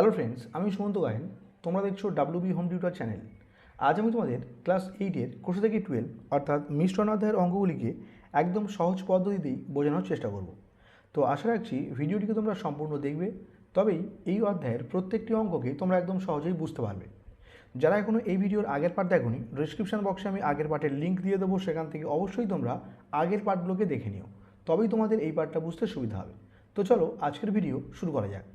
Hello friends আমি সুমন্ত গায়েন, তোমরা দেখছ W B home tutor channel আজ আমি তোমাদের ক্লাস এইটের কোর্স থেকে টুয়েলভ অর্থাৎ মিশ্রণ অধ্যায়ের অঙ্কগুলিকে একদম সহজ পদ্ধতিতেই বোঝানোর চেষ্টা করব। তো আশা রাখছি ভিডিওটিকে তোমরা সম্পূর্ণ দেখবে, তবেই এই অধ্যায়ের প্রত্যেকটি অঙ্ককে তোমরা একদম সহজেই বুঝতে পারবে। যারা এখনও এই ভিডিওর আগের পার্ট দেখোনি ডিসক্রিপশন বক্সে আমি আগের পার্টের লিঙ্ক দিয়ে দেবো, সেখান থেকে অবশ্যই তোমরা আগের পার্টগুলোকে দেখে নিও। তবেই তোমাদের এই পার্টটা বুঝতে সুবিধা হবে। তো চলো, আজকের ভিডিও শুরু করা যাক।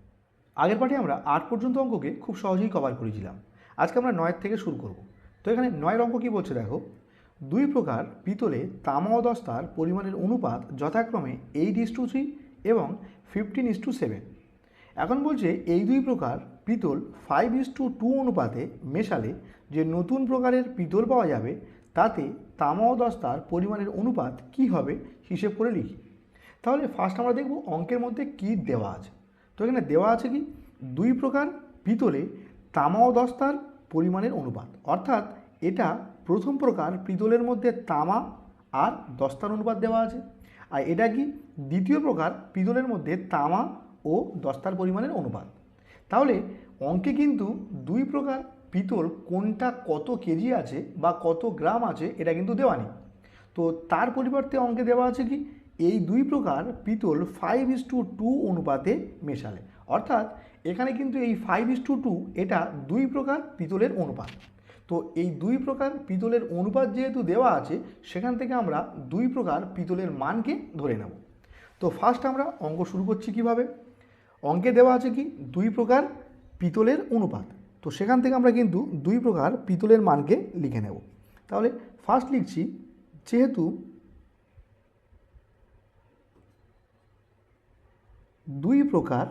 আগের পার্টে আমরা আট পর্যন্ত অঙ্ককে খুব সহজেই কভার করেছিলাম। আজকে আমরা নয়ের থেকে শুরু করব। তো এখানে নয়ের অঙ্ক কী বলছে দেখো? দুই প্রকার পিতলে তামা ও দস্তার পরিমাণের অনুপাত যথাক্রমে এইট ইস টু থ্রি এবং ফিফটিন ইস টু সেভেন এখন বলছে এই দুই প্রকার পিতল ফাইভ ইস টু টু অনুপাতে মেশালে যে নতুন প্রকারের পিতল পাওয়া যাবে, তাতে তামা ও দস্তার পরিমাণের অনুপাত কী হবে? হিসেব করে লিখি। তাহলে ফার্স্ট আমরা দেখব অঙ্কের মধ্যে কী দেওয়া আছে। তো এখানে দেওয়া আছে কি? দুই প্রকার, পিতলে তামা ও দস্তার পরিমাণের অনুপাত। অর্থাৎ এটা প্রথম প্রকার পিতলের মধ্যে তামা আর দস্তার অনুপাত দেওয়া আছে। আর এটা কি? দ্বিতীয় প্রকার পিতলের মধ্যে তামা ও দস্তার পরিমাণের অনুপাত। তাহলে অঙ্কে কিন্তু দুই প্রকার পিতল কোনটা কত কেজি আছে বা কত গ্রাম আছে, এটা কিন্তু দেওয়া নেই। তো তার পরিবর্তে অঙ্কে দেওয়া আছে কি? এই দুই প্রকার পিতল ফাইভ ইস টু টু অনুপাতে মেশালে। অর্থাৎ এখানে কিন্তু এই ফাইভ ইস টু টু এটা দুই প্রকার পিতলের অনুপাত। তো এই দুই প্রকার পিতলের অনুপাত যেহেতু দেওয়া আছে, সেখান থেকে আমরা দুই প্রকার পিতলের মানকে ধরে নেব। তো ফার্স্ট আমরা অঙ্ক শুরু করছি কীভাবে? অঙ্কে দেওয়া আছে কি? দুই প্রকার পিতলের অনুপাত। তো সেখান থেকে আমরা কিন্তু দুই প্রকার পিতলের মানকে লিখে নেব। তাহলে ফার্স্ট লিখছি, যেহেতু দুই প্রকার।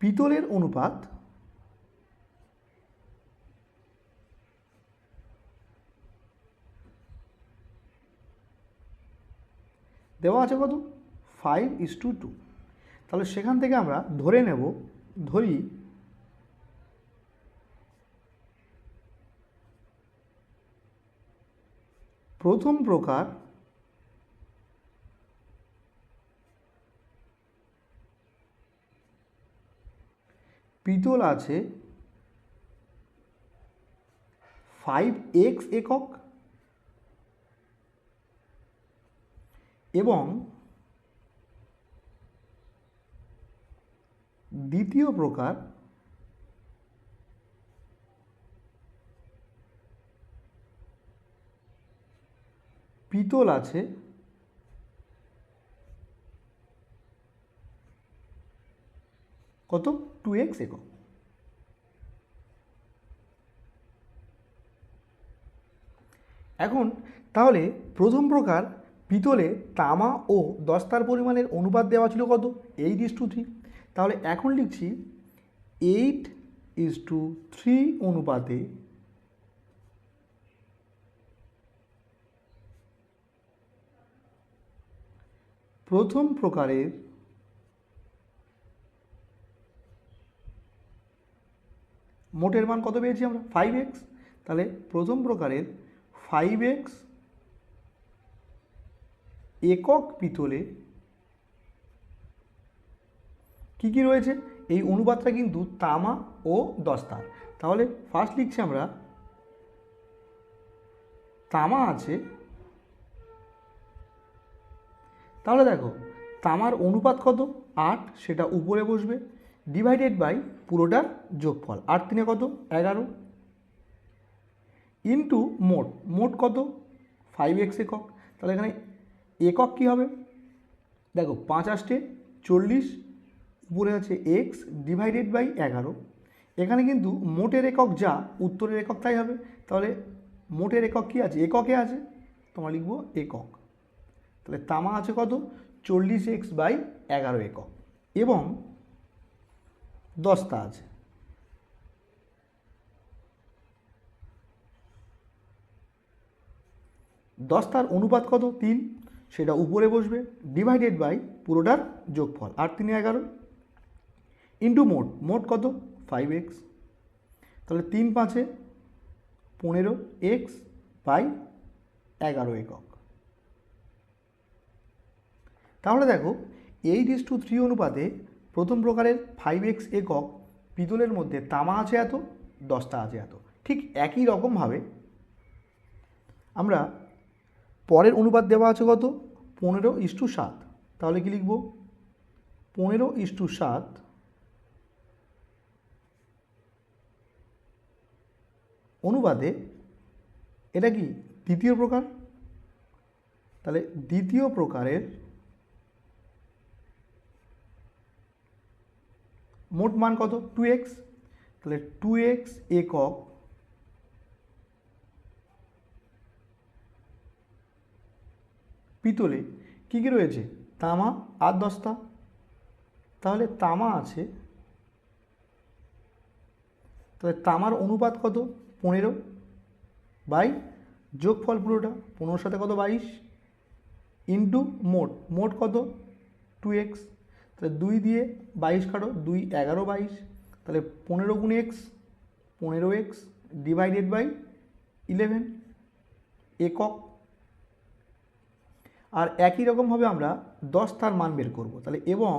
পিতলের অনুপাত। দেওয়া আছে কত? ফাইভ ইস টু টু তাহলে সেখান থেকে আমরা ধরে নেব, ধরি প্রথম প্রকার পিতল আছে ফাইভ এক্স একক এবং দ্বিতীয় প্রকার পিতল আছে। কত? টু এক্স একক। এখন তাহলে প্রথম প্রকার পিতলে তামা ও দস্তার পরিমাণের অনুপাত দেওয়া ছিল কত? এইট ইস টু থ্রি তাহলে এখন লিখছি এইট ইস টু থ্রি অনুপাতে প্রথম প্রকারের মোটের মান কত পেয়েছি আমরা? ফাইভ এক্স তাহলে প্রথম প্রকারের ফাইভ এক্স একক পিতলে কি কি রয়েছে? এই অনুপাতটা কিন্তু তামা ও দস্তার। তাহলে ফার্স্ট লিখছি আমরা, তামা আছে তাহলে দেখো, তামার অনুপাত কত? আট, সেটা উপরে বসবে ডিভাইডেড বাই পুরোটার যোগফল। আট তিনে কত? এগারো। ইন্টু মোট মোট কত? ফাইভ এক্স একক। তাহলে এখানে একক কী হবে? দেখো, পাঁচ আষ্টে চল্লিশ, উপরে আছে এক্স ডিভাইডেড বাই এগারো। এখানে কিন্তু মোটের একক যা, উত্তরের একক তাই হবে। তাহলে মোটের একক কী আছে? এককে আছে। তোমার লিখব একক। তাহলে তামা আছে কত? চল্লিশ এক্স বাই এগারো একক। এবং দশটা আছে। দশটার অনুপাত কত? তিন। সেটা উপরে বসবে ডিভাইডেড বাই পুরোটার যোগফল। আর তিনে এগারো। ইন্টু মোট মোট কত? Five X. তাহলে তিন পাঁচে পনেরো এক্স বাই এগারো একক। তাহলে দেখো এইট ইস টু থ্রি অনুপাতে প্রথম প্রকারের ফাইভ এক্স একক পিতলের মধ্যে তামা আছে এত, দশটা আছে এত। ঠিক একই রকমভাবে আমরা পরের অনুপাত দেওয়া আছে কত? পনেরো ইস টু সাত। তাহলে কি লিখব? পনেরো ইস টু সাত অনুপাতে এটা কি? দ্বিতীয় প্রকার? তাহলে দ্বিতীয় প্রকারের মোট মান কত? টু এক্স তাহলে টু এক্স একক পিতলে কী কী রয়েছে? তামা আর দস্তা। তাহলে তামা আছে, তাহলে তামার অনুপাত কত? পনেরো বাই যোগফল পুরোটা, পনেরোর সাথে কত? বাইশ। ইন্টু মোট মোট কত? টু এক্স তাহলে দুই দিয়ে বাইশ কাটো, দুই এগারো বাইশ, তাহলে পনেরো গুণ এক্স, পনেরো এক্স ডিভাইডেড বাই ইলেভেন একক। আর একই রকমভাবে আমরা দশ তার মান বের করব। তাহলে এবং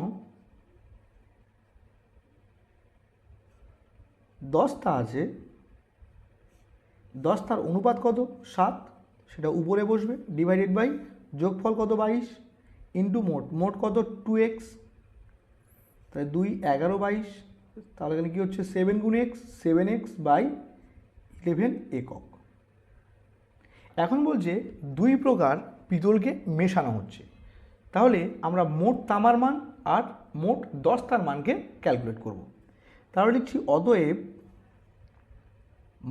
দশটা আছে, দশ তার অনুপাত কত? সাত, সেটা উপরে বসবে ডিভাইডেড বাই যোগফল কত? বাইশ ইন্টু মোট মোট কত? টু এক্স তাহলে দুই এগারো বাইশ, তাহলে এখানে কী হচ্ছে? সেভেন গুণ X seven X by eleven একক। এখন বলছে দুই প্রকার পিতলকে মেশানো হচ্ছে। তাহলে আমরা মোট তামার মান আর মোট দশটার মানকে ক্যালকুলেট করব। তাহলে লিখছি, অতএব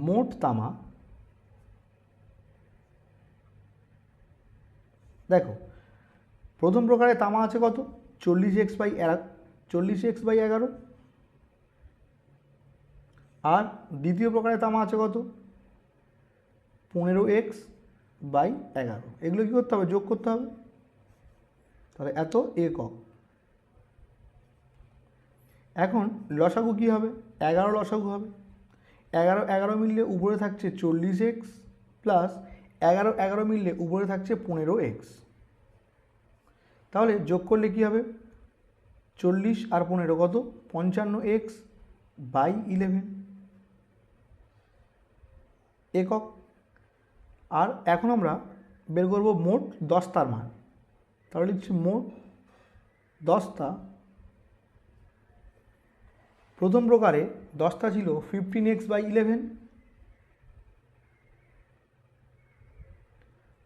মোট তামা, দেখো, প্রথম প্রকারে তামা আছে কত? চল্লিশ এক্স বাই চল্লিশ এক্স বাই এগারো। আর দ্বিতীয় প্রকারে তামা আছে কত? পনেরো এক্স বাই এগারো। এগুলো কী করতে হবে? যোগ করতে হবে। তাহলে এত একক। এখন লসাগু কী হবে? এগারো লসাগু হবে। এগারো এগারো মিললে উপরে থাকছে চল্লিশ এক্স প্লাস এগারো এগারো মিললে উপরে থাকছে পনেরো এক্স তাহলে যোগ করলে কী হবে? চল্লিশ আর পনেরো কত? পঞ্চান্ন এক্স বাই ইলেভেন একক। আর এখন আমরা বের করব মোট দশটার মান। তাহলে লিখছি মোট দশটা। প্রথম প্রকারে দশটা ছিল ফিফটিন এক্স বাই ইলেভেন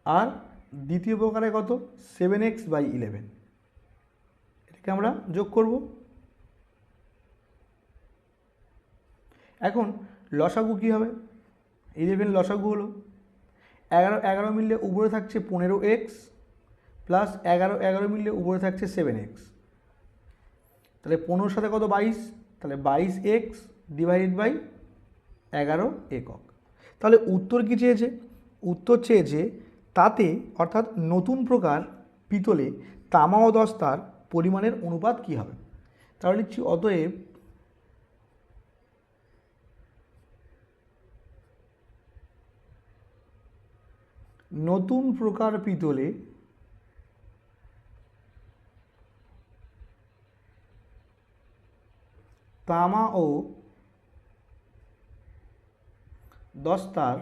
আর দ্বিতীয় প্রকারে কত? সেভেন এক্স বাই ইলেভেন এটাকে আমরা যোগ করব। এখন লসাগু কী হবে? ইলেভেন লসাগু হলো। এগারো এগারো মিললে উপরে থাকছে পনেরো এক্স প্লাস এগারো এগারো মিললে উপরে থাকছে সেভেন এক্স তাহলে পনেরোর সাথে কত? বাইশ। তাহলে বাইশ এক্স ডিভাইডেড বাই এগারো একক। তাহলে উত্তর কী চেয়েছে? উত্তর চেয়েছে তাতে অর্থাৎ নতুন প্রকার পিতলে তামা ও দস্তার পরিমাণের অনুপাত কী হবে? তাহলে লিখছি অতএব নতুন প্রকার পিতলে তামা ও দস্তার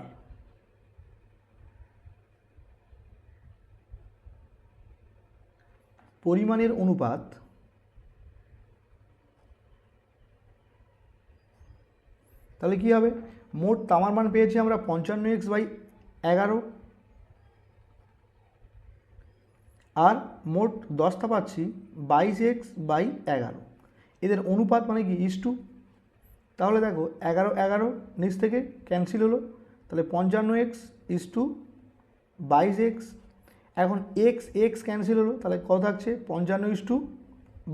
পরিমাণের অনুপাত তাহলে কী হবে? মোট তামার মান পেয়েছি আমরা পঞ্চান্ন এক্স বাই এগারো। আর মোট দশটা পাচ্ছি বাইশ এক্স বাই এগারো। এদের অনুপাত মানে কি? ইস টু তাহলে দেখো, এগারো এগারো নিচ থেকে ক্যান্সেল হলো। তাহলে পঞ্চান্ন এক্স ইস টু বাইশ এক্স এখন এক্স এক্স ক্যান্সেল হলো, তাহলে কত থাকছে? পঞ্চান্ন ইস টু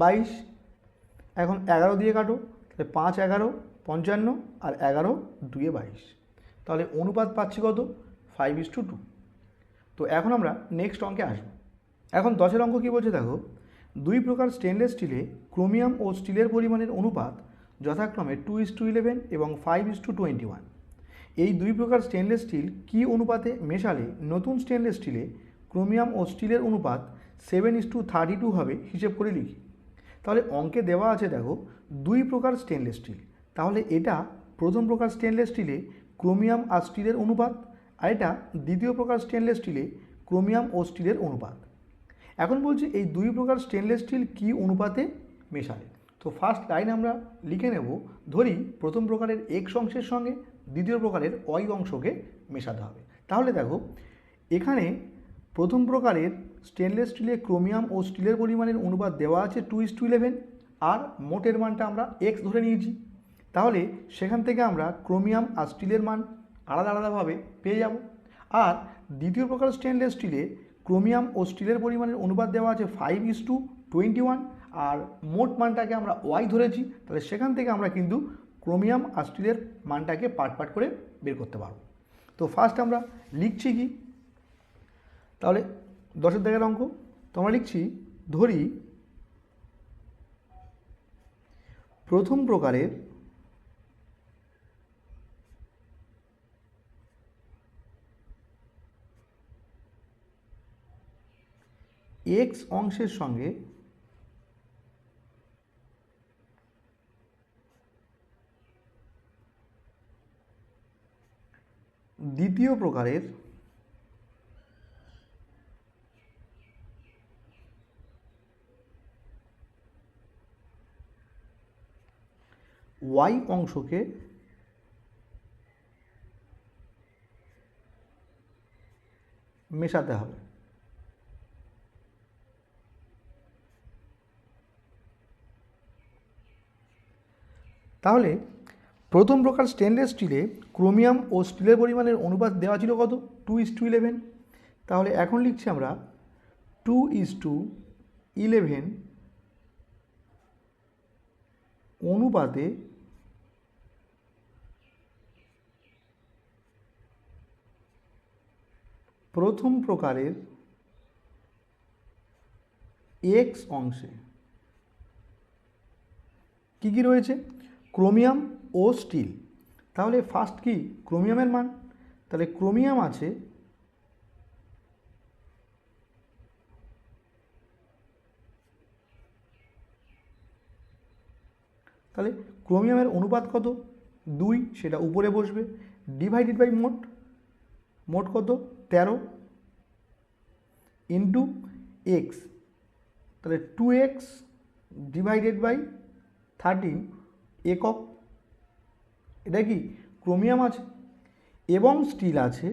বাইশ। এখন এগারো দিয়ে কাটো, তাহলে পাঁচ এগারো, পঞ্চান্ন আর এগারো দুয়ে বাইশ। তাহলে অনুপাত পাচ্ছি কত? ফাইভ ইস টু টু তো এখন আমরা নেক্সট অঙ্কে আসব। এখন দশের অঙ্ক কী বলছে দেখো? দুই প্রকার স্টেনলেস স্টিলে ক্রোমিয়াম ও স্টিলের পরিমাণের অনুপাত যথাক্রমে টু ইস টু ইলেভেন এবং five is to twenty one এই দুই প্রকার স্টেনলেস স্টিল কী অনুপাতে মেশালে? নতুন স্টেনলেস স্টিলে ক্রোমিয়াম ও স্টিলের অনুপাত seven is to thirty two হবে, হিসেব করে লিখি। তাহলে অঙ্কে দেওয়া আছে দেখো, দুই প্রকার স্টেনলেস স্টিল তাহলে এটা প্রথম প্রকার স্টেনলেস স্টিলে ক্রোমিয়াম আর স্টিলের অনুপাত, আর এটা দ্বিতীয় প্রকার স্টেনলেস স্টিলে ক্রোমিয়াম ও স্টিলের অনুপাত। এখন বলছি এই দুই প্রকার স্টেনলেস স্টিল কী অনুপাতে মেশালে? তো ফার্স্ট লাইন আমরা লিখে নেব, ধরি প্রথম প্রকারের এক্স অংশের সঙ্গে দ্বিতীয় প্রকারের ওয়াই অংশকে মেশাতে হবে। তাহলে দেখো, এখানে প্রথম প্রকারের স্টেনলেস স্টিলে ক্রোমিয়াম ও স্টিলের পরিমাণের অনুপাত দেওয়া আছে টু ইস টু ইলেভেন আর মোটের মানটা আমরা এক্স ধরে নিয়েছি। তাহলে সেখান থেকে আমরা ক্রোমিয়াম আর স্টিলের মান আলাদা আলাদাভাবে পেয়ে যাব। আর দ্বিতীয় প্রকার স্টেনলেস স্টিলে ক্রোমিয়াম ও স্টিলের পরিমাণের অনুপাত দেওয়া আছে five is to twenty one আর মোট মানটাকে আমরা ওয়াই ধরেছি। তাহলে সেখান থেকে আমরা কিন্তু ক্রোমিয়াম আর স্টিলের মানটাকে পার্ট পার্ট করে বের করতে পারব। তো ফার্স্ট আমরা লিখছি কি? তাহলে দশের দাগের অঙ্ক, তো আমরা লিখছি, ধরি প্রথম প্রকারের এক্স অংশের সঙ্গে দ্বিতীয় প্রকারের ওয়াই অংশকে মেশাতে হবে। তাহলে প্রথম প্রকার স্টেনলেস স্টিলে ক্রোমিয়াম ও স্টিলের পরিমাণের অনুপাত দেওয়া ছিল কত? টু ইস টু ইলেভেন তাহলে এখন লিখছি আমরা টু ইস টু ইলেভেন অনুপাতে প্রথম প্রকারের এক্স অংশে কী কী রয়েছে? ক্রোমিয়াম ও স্টিল। তাহলে ফার্স্ট কি? ক্রোমিয়ামের মান। তাহলে ক্রোমিয়াম আছে তাহলে ক্রোমিয়ামের অনুপাত কত? দুই, সেটা উপরে বসবে। ডিভাইডেড বাই মোট মোট কত? তেরো ইন্টু এক্স তাহলে two X divided by thirteen একক, এটা কি ক্রোমিয়াম আছে এবং স্টিল আছে।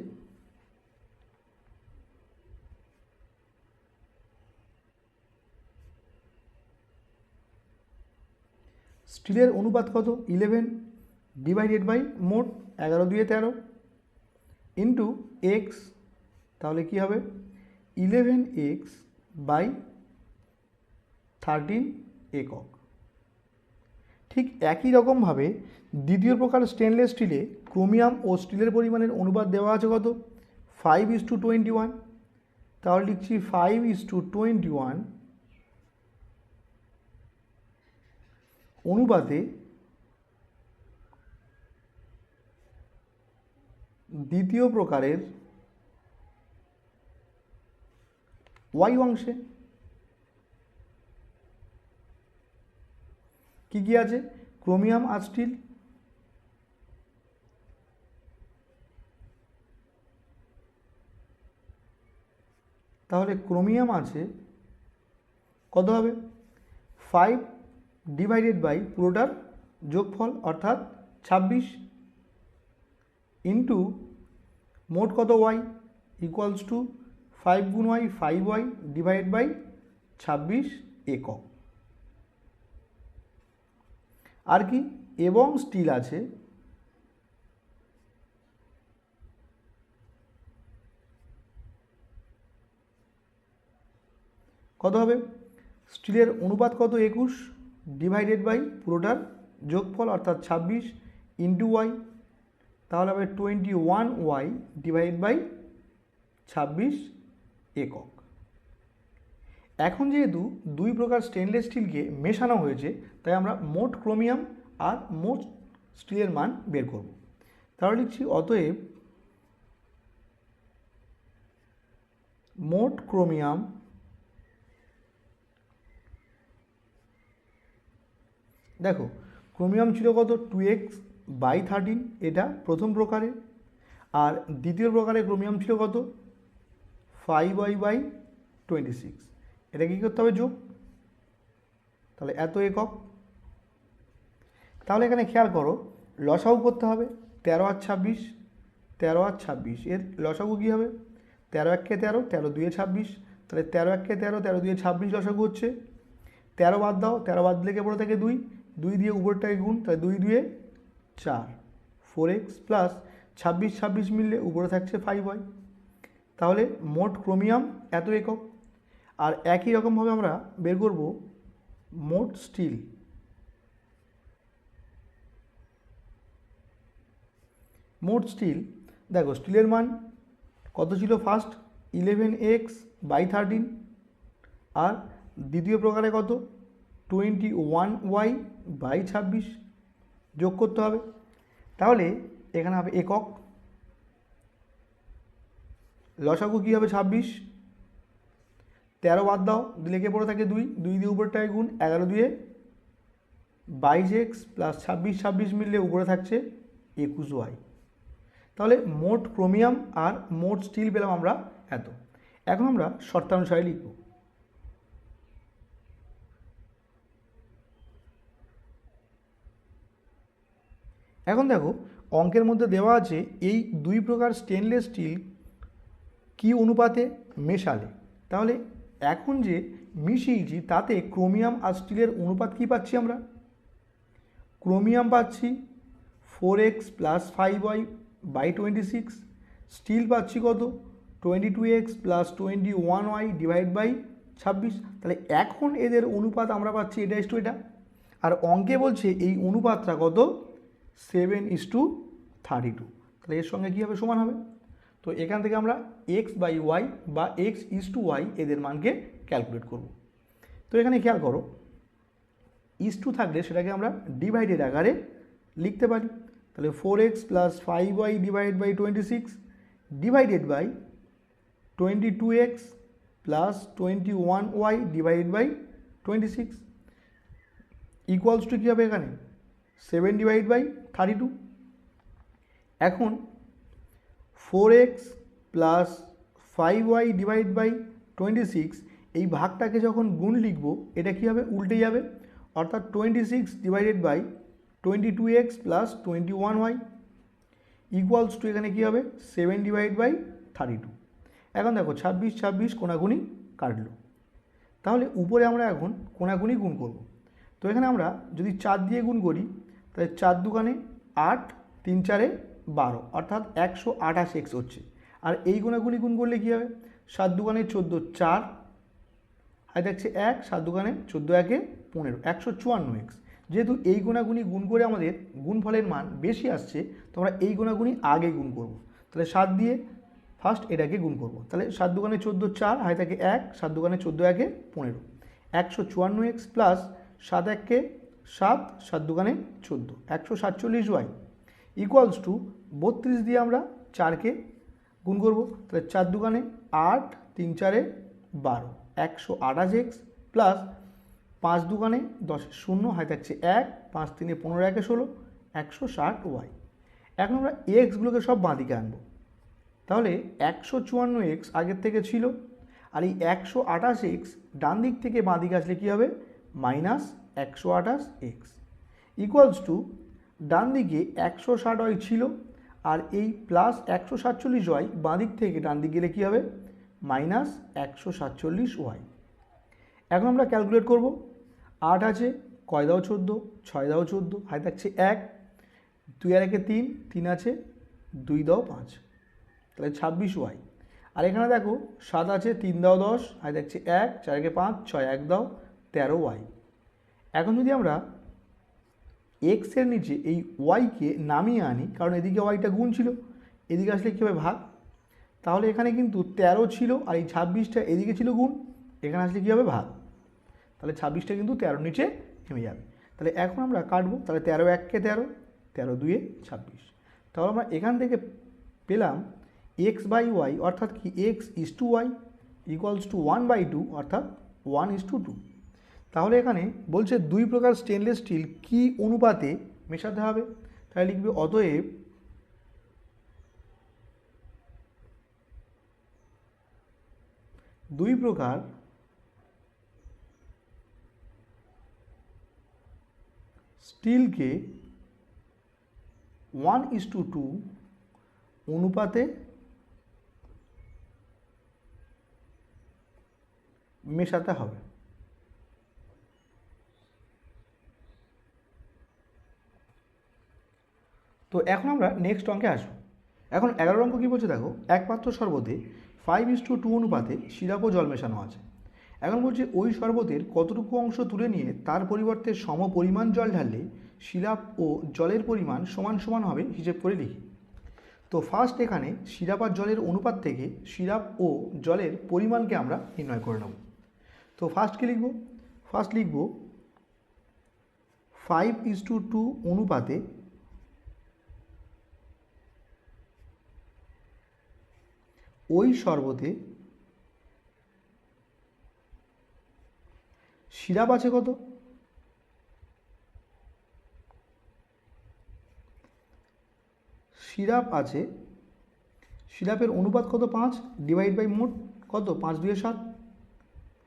স্টিলের অনুপাত কত? ইলেভেন ডিভাইডেড বাই মোট এগারো দুয়ে তেরো ইন্টু এক্স তাহলে কি হবে? ইলেভেন এক্স বাই থার্টিন একক। ঠিক একই রকমভাবে দ্বিতীয় প্রকার স্টেনলেস স্টিলে ক্রোমিয়াম ও স্টিলের পরিমাণের অনুপাত দেওয়া আছে কত? Five is to twenty one তাহলে লিখছি five is to twenty one অনুপাতে দ্বিতীয় প্রকারের ওয়াই অংশে। কি কি আছে? ক্রোমিয়াম আর স্টিল তাহলে ক্রোমিয়াম আছে, কত হবে? ফাইভ ডিভাইডেড বাই পুরোটার যোগফল, অর্থাৎ ছাব্বিশ ইন্টু মোট কত ওয়াই? ইকুয়ালস টু ফাইভ গুণ Y five Y divide by ছাব্বিশ একক। আর কি? এবং স্টিল আছে। কত হবে? স্টিলের অনুপাত কত? একুশ। ডিভাইডেড বাই পুরোটার যোগফল অর্থাৎ ছাব্বিশ ইন্টু ওয়াই তাহলে হবে twenty one Y divide by ছাব্বিশ একক। এখন যেহেতু দুই প্রকার স্টেনলেস স্টিলকে মেশানো হয়েছে, তাই আমরা মোট ক্রোমিয়াম আর মোট স্টিলের মান বের করব। তাহলে লিখছি, অতএব মোট ক্রোমিয়াম দেখো, ক্রোমিয়াম ছিল কত? টু এক্স বাই থার্টিন এটা প্রথম প্রকারে আর দ্বিতীয় প্রকারে ক্রোমিয়াম ছিল কত? Five Y by twenty six এটা কী করতে হবে যোগ? তাহলে এত একক। তাহলে এখানে খেয়াল করো, লসাগু করতে হবে তেরো আর ছাব্বিশ, তেরো আর ছাব্বিশ। এর লসাগু কী হবে? তেরো এককে তেরো তেরো দুয়ে ছাব্বিশ। তাহলে তেরো এককে তেরো তেরো দুয়ে ছাব্বিশ লসাগু হচ্ছে। তেরো বাদ দাও, তেরো বাদ দিলে পড়ে থাকে? দুই। দুই দিয়ে উপরটাকে গুণ, তাহলে দুই দুয়ে চার। ফোর এক্স প্লাস ছাব্বিশ ছাব্বিশ মিললে উপরে থাকছে ফাইভ ওয়াই তাহলে মোট ক্রোমিয়াম এত একক। আর একই রকমভাবে আমরা বের করব মোট স্টিল। মোট স্টিল, দেখো স্টিলের মান কত ছিল first eleven X by thirteen আর দ্বিতীয় প্রকারে কত? টোয়েন্টি ওয়ান ওয়াই বাই ছাব্বিশ। যোগ করতে হবে। তাহলে এখানে হবে একক। লসাগু কী হবে ছাব্বিশ? তেরো বাদ দাও কে পড়ে থাকে দুই দুই দিয়ে উপরটায় গুণ এগারো দিয়ে বাইশ এক্স প্লাস ছাব্বিশ ছাব্বিশ মিললে উপরে থাকছে একুশ ওয়াই। তাহলে মোট ক্রোমিয়াম আর মোট স্টিল পেলাম আমরা এত। এখন আমরা শর্তানুসারে লিখব। এখন দেখো, অঙ্কের মধ্যে দেওয়া আছে এই দুই প্রকার স্টেনলেস স্টিল কি অনুপাতে মেশালে? তাহলে এখন যে মিশিয়েছি, তাতে ক্রোমিয়াম আর স্টিলের অনুপাত কি পাচ্ছি আমরা? ক্রোমিয়াম পাচ্ছি four X plus five Y by twenty six, steel পাচ্ছি কত? Twenty two X plus twenty one Y divide by ছাব্বিশ। তাহলে এখন এদের অনুপাত আমরা পাচ্ছি, এটা ইস টু এটা। আর অঙ্কে বলছে এই অনুপাতটা কত? Seven is to thirty two তাহলে এর সঙ্গে কী হবে? সমান হবে। তো এখান থেকে আমরা এক্স বাই ওয়াই বা এক্স ইস টু ওয়াই এদের মানকে ক্যালকুলেট করব। তো এখানে খেয়াল করো ইস টু থাকলে সেটাকে আমরা ডিভাইডেড আকারে লিখতে পারি। তাহলে four X plus five Y divide by twenty six divided by twenty two X plus twenty one Y divided by twenty six equals to কী হবে এখানে? Seven divide by thirty two এখন four X plus five Y divide by twenty six, এই ভাগটাকে যখন গুণ লিখব, এটা কী হবে? উল্টে যাবে। অর্থাৎ twenty six divided by twenty two X plus twenty one Y equals to এখানে কী হবে? Seven divide by thirty two. এখন দেখো, ছাব্বিশ ছাব্বিশ কোনাগুনি কাটলো। তাহলে উপরে আমরা এখন কোনাগুনি গুণ করব। তো এখানে আমরা যদি চার দিয়ে গুণ করি, তাহলে চার দোকানে আট, তিন চারে বারো, অর্থাৎ একশো আঠাশ এক্স হচ্ছে। আর এই গুণাগুলি গুণ করলে কী হবে? সাত দোকানে চোদ্দ চার, আর দেখছে এক, সাত দোকানে চোদ্দ একে পনেরো, একশো চুয়ান্ন এক্স যেহেতু এই গুণাগুনি গুণ করে আমাদের গুণফলের মান বেশি আসছে, তো আমরা এই গুণাগুনি আগে গুণ করব। তাহলে সাত দিয়ে ফার্স্ট এটাকে গুণ করব। তাহলে সাত দোকানে চোদ্দ চার হাই থাকে এক, সাত দোকানে চোদ্দ একে পনেরো। একশো চুয়ান্ন এক্স প্লাস সাত এককে সাত সাত দোকানে চোদ্দ, একশো সাতচল্লিশ ওয়াই ইকুয়ালস টু বত্রিশ দিয়ে আমরা চারকে গুণ করব। তাহলে চার দোকানে আট, তিন চারে বারো। একশো আঠাশ এক্স প্লাস পাঁচ দোকানে দশ শূন্য, হাই থাকছে এক, পাঁচ তিনে পনেরো, একে ষোলো, একশো ষাট ওয়াই এখন আমরা এক্সগুলোকে সব বাঁদিকে আনব। তাহলে একশো চুয়ান্ন এক্স আগের থেকে ছিল, আর এই একশো আঠাশ এক্স ডান দিক থেকে বাঁ দিকে আসলে কী হবে? মাইনাস একশো আঠাশ এক্স ইকুয়ালস টু ডান দিকে একশো ষাট ওয়াই ছিল আর এই প্লাস একশো সাতচল্লিশ ওয়াই বাঁ দিক থেকে ডান দিক গেলে কী হবে? মাইনাস একশো সাতচল্লিশ ওয়াই এখন আমরা ক্যালকুলেট করব। আট আছে, কয় দাও চোদ্দ, ছয় দাও চোদ্দ, হাই থাকছে এক, দুই আর একে তিন তিন আছে, দুই দাও পাঁচ। তাহলে ছাব্বিশ ওয়াই আর এখানে দেখো, সাত আছে, তিন দাও দশ, হাই থাকছে এক, চার একে পাঁচ, ছয় এক দাও তেরো ওয়াই এখন যদি আমরা এক্সের নিচে এই ওয়াইকে নামিয়ে আনি, কারণ এদিকে ওয়াইটা গুণ ছিল, এদিকে আসলে কী হবে ভাগ? তাহলে এখানে কিন্তু তেরো ছিল আর এই ছাব্বিশটা এদিকে ছিল গুণ, এখানে আসলে কী হবে ভাগ? তাহলে ছাব্বিশটা কিন্তু তেরোর নিচে নেমে যাবে। তাহলে এখন আমরা কাটবো, তাহলে তেরো এককে তেরো তেরো দুয়ে ছাব্বিশ। তাহলে আমরা এখান থেকে পেলাম এক্স বাই ওয়াই অর্থাৎ কি X is to Y equals to one by two অর্থাৎ ওয়ান ইস টু টু তাহলে এখানে বলছে দুই প্রকার স্টেনলেস স্টিল কি অনুপাতে মেশাতে হবে? তাহলে লিখবে অতএব দুই প্রকার স্টিলকে ওয়ান ইস টু টু অনুপাতে মেশাতে হবে। তো এখন আমরা নেক্সট অঙ্কে আসব। এখন এগারো অঙ্ক কী বলছে দেখো? এক পাত্র শরবতে ফাইভ ইস টু টু অনুপাতে সিরাপ ও জল মেশানো আছে। এখন বলছে ওই শরবতের কতটুকু অংশ তুলে নিয়ে তার পরিবর্তে সম পরিমাণ জল ঢাললে সিরাপ ও জলের পরিমাণ সমান সমান হবে হিসেব করে লিখি। তো ফার্স্ট এখানে সিরাপ আর জলের অনুপাত থেকে সিরাপ ও জলের পরিমাণকে আমরা নির্ণয় করে নেব। তো ফার্স্ট কী লিখব? ফার্স্ট লিখব ফাইভ ইস টু টু অনুপাতে ওই শরবতে সিরাপ আছে কত? সিরাপ আছে সিরাপের অনুপাত কত পাঁচ? ডিভাইড বাই মোট কত? পাঁচ দুয়ে সাত।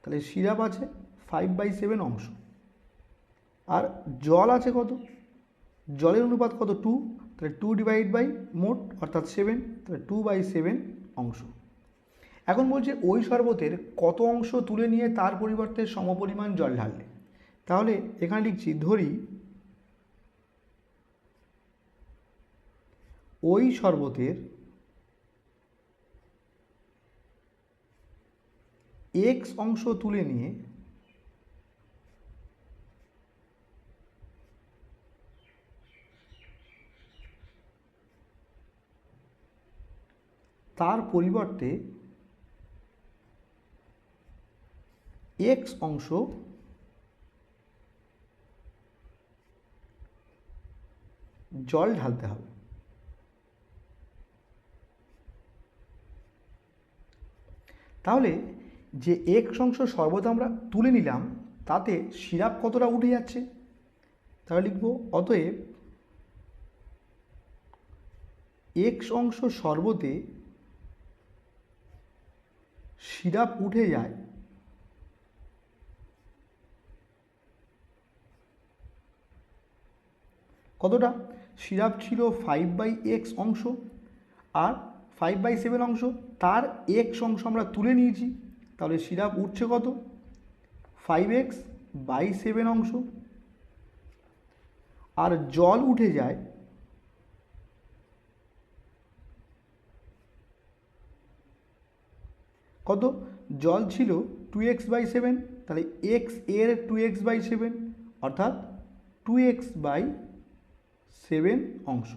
তাহলে সিরাপ আছে ফাইভ বাই সেভেন অংশ। আর জল আছে কত? জলের অনুপাত কত? টু তাহলে টু ডিভাইড বাই মোট, অর্থাৎ সেভেন তাহলে টু বাই সেভেন অংশ। এখন বলছে, ওই শরবতের কত অংশ তুলে নিয়ে তার পরিবর্তে সমপরিমাণ জল ঢাললে? তাহলে এখানে লিখছি, ধরি, ওই শরবতের এক্স অংশ তুলে নিয়ে তার পরিবর্তে এক্স অংশ জল ঢালতে হবে। তাহলে যে এক্স অংশ সর্বদা আমরা তুলে নিলাম, তাতে সিরাপ কতটা উঠে যাচ্ছে? তাহলে লিখব, অতএব এক্স অংশ সর্বতে সিরাপ উঠে যায়। কতটা? সিরাপ ছিল ফাইভ বাই এক্স অংশ আর ফাইভ বাই সেভেন অংশ, তার এক্স অংশ আমরা তুলে নিয়েছি। তাহলে সিরাপ উঠছে কত? ফাইভ এক্স বাই সেভেন অংশ। আর জল উঠে যায় কত? জল ছিল টু এক্স বাই সেভেন তাহলে এক্সের টু এক্স বাই সেভেন অর্থাৎ টু এক্স বাই সেভেন অংশ।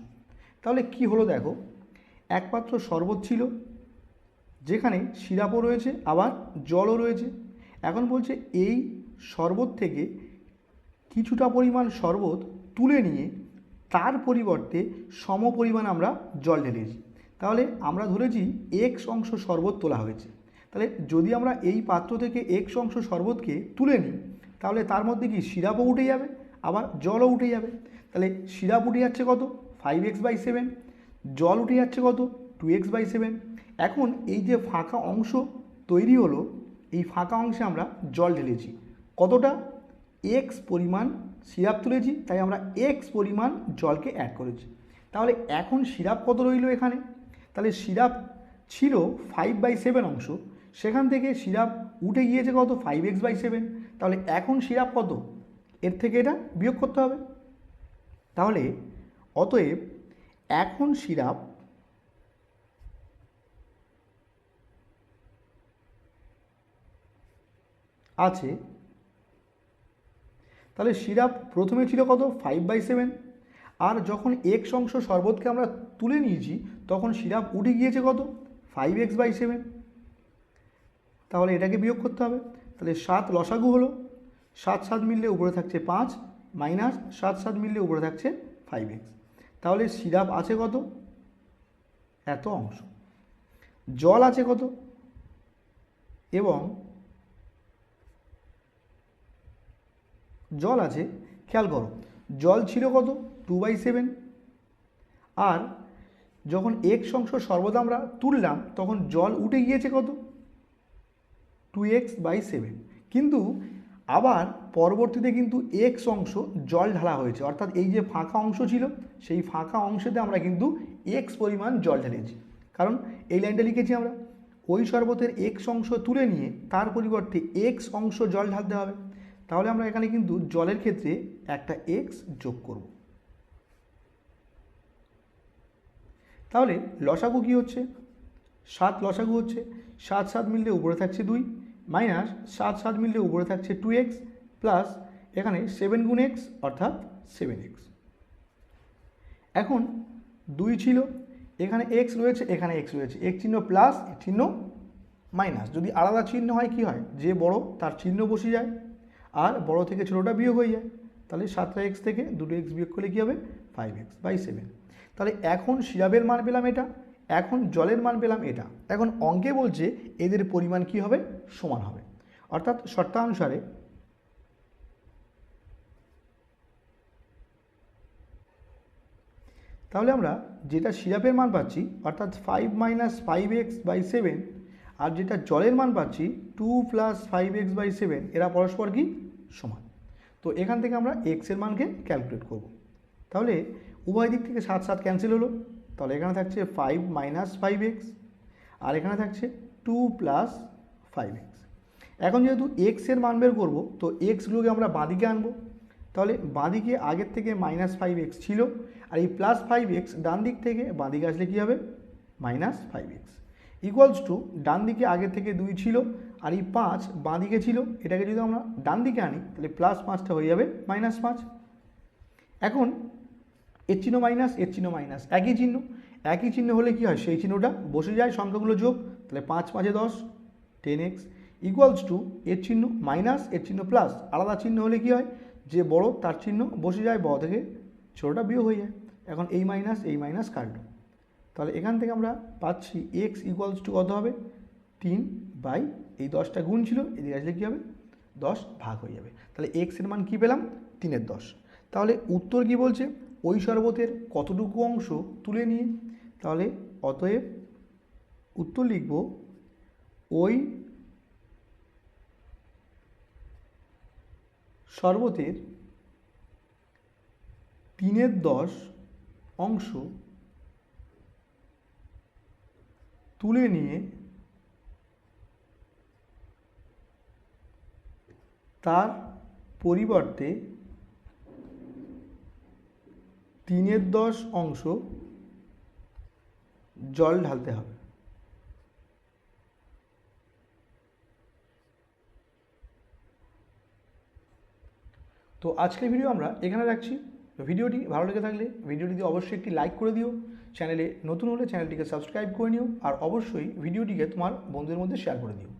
তাহলে কি হলো দেখো? একমাত্র শরবত ছিল, যেখানে সিরাপও রয়েছে, আবার জলও রয়েছে। এখন বলছে এই শরবত থেকে কিছুটা পরিমাণ শরবত তুলে নিয়ে তার পরিবর্তে সম পরিমাণ আমরা জল ঢেলেছি তাহলে আমরা ধরেছি এক্স অংশ শরবত তোলা হয়েছে। তাহলে যদি আমরা এই পাত্র থেকে এক্স অংশ শরবতকে তুলে নিই, তাহলে তার মধ্যে কি সিরাপও উঠে যাবে, আবার জলও উঠে যাবে। তাহলে সিরাপ উঠে যাচ্ছে কত? ফাইভ এক্স বাই সেভেন জল উঠে যাচ্ছে কত? টু এক্স বাই সেভেন এখন এই যে ফাঁকা অংশ তৈরি হলো, এই ফাঁকা অংশে আমরা জল ঢেলেছি। কতটা? এক্স পরিমাণ সিরাপ তুলেছি, তাই আমরা এক্স পরিমাণ জলকে অ্যাড করেছি। তাহলে এখন সিরাপ কত রইল এখানে? তাহলে সিরাপ ছিল ফাইভ বাই সেভেন অংশ। সেখান থেকে সিরাপ উঠে গিয়েছে কত? ফাইভ এক্স বাই সেভেন তাহলে এখন সিরাপ কত? এর থেকে এটা বিয়োগ করতে হবে। তাহলে অতএব এখন সিরাপ আছে। তাহলে সিরাপ প্রথমে ছিল কত? ফাইভ বাই সেভেন আর যখন এক্স অংশ শরবতকে আমরা তুলে নিয়েছি, তখন সিরাপ উঠে গিয়েছে কত? ফাইভ এক্স বাই সেভেন তাহলে এটাকে বিয়োগ করতে হবে। তাহলে সাত লসাগু হলো। সাত সাত মিললে উপরে থাকছে পাঁচ, মাইনাস সাত সাত মিললে উপরে থাকছে ফাইভ এক্স তাহলে সিরাপ আছে কত? এত অংশ। জল আছে কত? এবং জল আছে, খেয়াল করো, জল ছিল কত? টু বাই সেভেন আর যখন এক্স অংশ সর্বদা আমরা তুললাম, তখন জল উঠে গিয়েছে কত? টু এক্স বাই সেভেন কিন্তু আবার পরবর্তীতে কিন্তু এক্স অংশ জল ঢালা হয়েছে। অর্থাৎ এই যে ফাঁকা অংশ ছিল, সেই ফাঁকা অংশেতে আমরা কিন্তু এক্স পরিমাণ জল ঢেলেছি কারণ এই লাইনটা লিখেছি আমরা। ওই শরবতের এক্স অংশ তুলে নিয়ে তার পরিবর্তে এক্স অংশ জল ঢালতে হবে। তাহলে আমরা এখানে কিন্তু জলের ক্ষেত্রে একটা এক্স যোগ করব। তাহলে লসাগু কী হচ্ছে? সাত লসাগু হচ্ছে। সাত সাত মিললে উপরে থাকছে দুই। মাইনাস সাত সাত মিললে উপরে থাকছে টু এক্স প্লাস এখানে সেভেন গুণ এক্স অর্থাৎ সেভেন এক্স এখন দুই ছিল, এখানে এক্স রয়েছে, এখানে এক্স রয়েছে। এক চিহ্ন প্লাস চিহ্ন মাইনাস যদি আলাদা চিহ্ন হয়, কি হয়? যে বড়, তার চিহ্ন বসে যায়। আর বড় থেকে ছোটোটা বিয়োগ হয়ে যায়। তাহলে সাতটা এক্স থেকে দুটো এক্স বিয়োগ করলে কী হবে? ফাইভ এক্স বাই সেভেন তাহলে এখন সিরাপের মান পেলাম এটা। এখন জলের মান পেলাম এটা। এখন অঙ্কে বলছে এদের পরিমাণ কি হবে? সমান হবে। অর্থাৎ শর্তানুসারে তাহলে আমরা যেটা সিরাপের মান পাচ্ছি, অর্থাৎ five minus five X by seven আর যেটা জলের মান পাচ্ছি two plus five X by seven এরা পরস্পর কি? সমান। তো এখান থেকে আমরা এক্সের মানকে ক্যালকুলেট করব। তাহলে উভয় দিক থেকে সাত সাত ক্যান্সেল হলো। তাহলে এখানে থাকছে ফাইভ মাইনাস ফাইভ এক্স আর এখানে থাকছে টু প্লাস ফাইভ এক্স এখন যেহেতু এক্সের মান বের করব, তো এক্সগুলোকে আমরা বাঁদিকে আনব। তাহলে বাঁদিকে আগের থেকে মাইনাস ফাইভ এক্স ছিল, আর এই প্লাস ফাইভ এক্স ডান দিক থেকে বাঁদিকে আসলে কী হবে? Minus five X equals to ডান দিকে আগের থেকে দুই ছিল, আর এই পাঁচ বাঁদিকে ছিল। এটাকে যদি আমরা ডান দিকে আনি, তাহলে প্লাস পাঁচটা হয়ে যাবে মাইনাস পাঁচ। এখন এর চিহ্ন মাইনাস এর চিহ্ন মাইনাস একই চিহ্ন। একই চিহ্ন হলে কি হয়? সেই চিহ্নটা বসে যায় সংখ্যাগুলো যোগ, তাহলে পাঁচ, পাঁচে দশ টেন এক্স ইকুয়ালস টু এর চিহ্ন মাইনাস এর চিহ্ন প্লাস আলাদা চিহ্ন হলে কি হয়? যে বড়, তার চিহ্ন বসে যায়, বড় থেকে ছোটোটা বিয়োগ হয়ে যায়। এখন এই মাইনাস এই মাইনাস কাটলো। তাহলে এখান থেকে আমরা পাচ্ছি এক্স ইকুয়ালস টু কত হবে? তিন বাই এই দশটা গুণ ছিল, এদিকে আসলে কী হবে? দশ ভাগ হয়ে যাবে। তাহলে এক্সের মান কী পেলাম? তিনের দশ। তাহলে উত্তর কি বলছে? ওই শরবতের কতটুকু অংশ তুলে নিয়ে তাহলে অতএব উত্তর লিখব, ওই শরবতের তিনের দশ অংশ তুলে নিয়ে তার পরিবর্তে তিনের দশ অংশ জল ঢালতে হবে। তো আজকের ভিডিও আমরা এখানে রাখছি। ভিডিওটি ভালো লেগে থাকলে ভিডিওটিতে অবশ্যই একটি লাইক করে দিও। চ্যানেলে নতুন হলে চ্যানেলটিকে সাবস্ক্রাইব করে নিও। আর অবশ্যই ভিডিওটিকে তোমার বন্ধুদের মধ্যে শেয়ার করে দিও।